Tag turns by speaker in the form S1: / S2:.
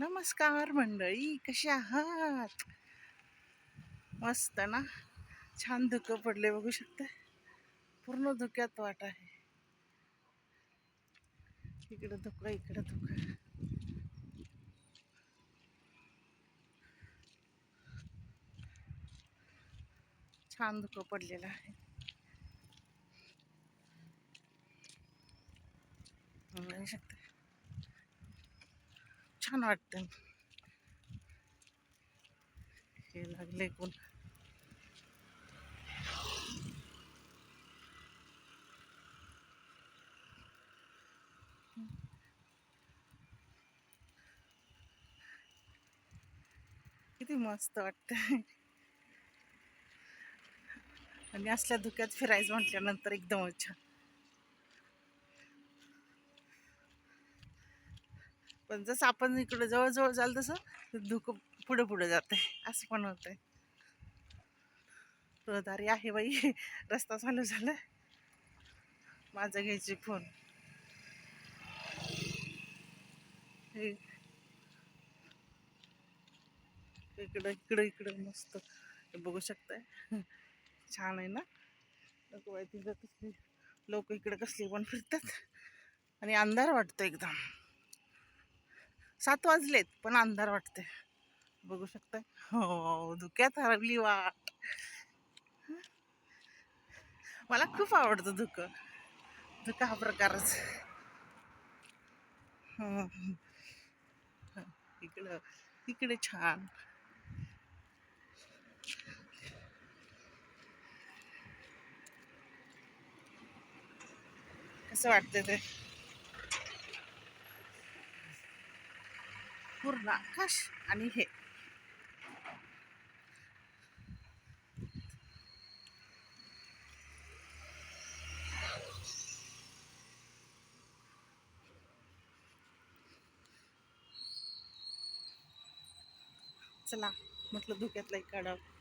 S1: नमस्कार मंडळी कशी आहात? मस्त ना? छान धुकं पडले बघू शकता. पूर्ण धुक्यात वाट आहे. इकडं धुकं इकडं धुकं. छान धुकं पडलेलं आहे. बघू शकता. छान वाटतं. हे लागले कोण? किती मस्त वाटतं आणि असल्या धुक्यात फिरायचं म्हटल्यानंतर एकदम छान. पण जसं आपण इकडं जवळजवळ जाल तसं ते धुकं पुढं पुढे जाते असं पण होतंय. रहदारी आहे बाई. रस्ता चालू झाला माझा घ्यायची फोन. हे. इकडं इकडं इकडं मस्त. बघू शकताय. छान आहे ना? लोक तिथं कसली लोक इकडे कसली पण फिरतात. आणि अंधार वाटतो एकदम. सात वाजलेत पण अंधार वाटते बघू शकताय? हो धुक्यात हरवली वाट. मला खूप आवडतं धुकं. धुकं हा प्रकारच. हो, हो, हो. इकडं इकडे छान. कसं वाटतं ते? पूर्ण आकाश आणि हे. चला म्हटलं धुक्यातला एक काढावं.